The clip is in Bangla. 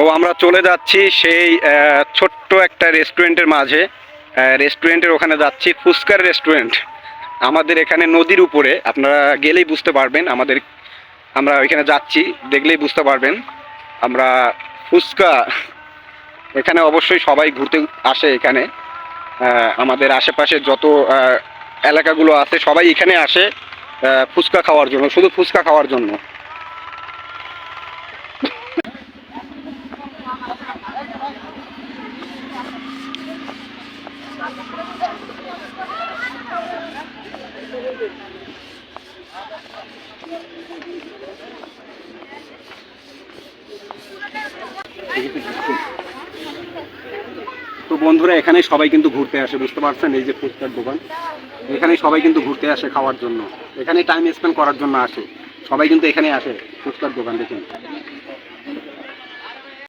তো আমরা চলে যাচ্ছি সেই ছোট্ট একটা রেস্টুরেন্টের মাঝে। রেস্টুরেন্টের ওখানে যাচ্ছি, ফুচকার রেস্টুরেন্ট। আমাদের এখানে নদীর উপরে, আপনারা গেলেই বুঝতে পারবেন, আমাদের, আমরা ওইখানে যাচ্ছি, দেখলেই বুঝতে পারবেন। আমরা ফুচকা, এখানে অবশ্যই সবাই ঘুরতে আসে এখানে। আমাদের আশেপাশে যত এলাকাগুলো আছে, সবাই এখানে আসে ফুচকা খাওয়ার জন্য, শুধু ফুচকা খাওয়ার জন্য। তো বন্ধুরা এখানে সবাই কিন্তু ঘুরতে আসে, বুঝতে পারছেন? এই যে ফুচকার দোকান। এখানে সবাই কিন্তু ঘুরতে আসে খাওয়ার জন্য। এখানে টাইম স্পেন্ড করার জন্য আসে। সবাই কিন্তু এখানে আসে ফুচকার দোকান দেখেন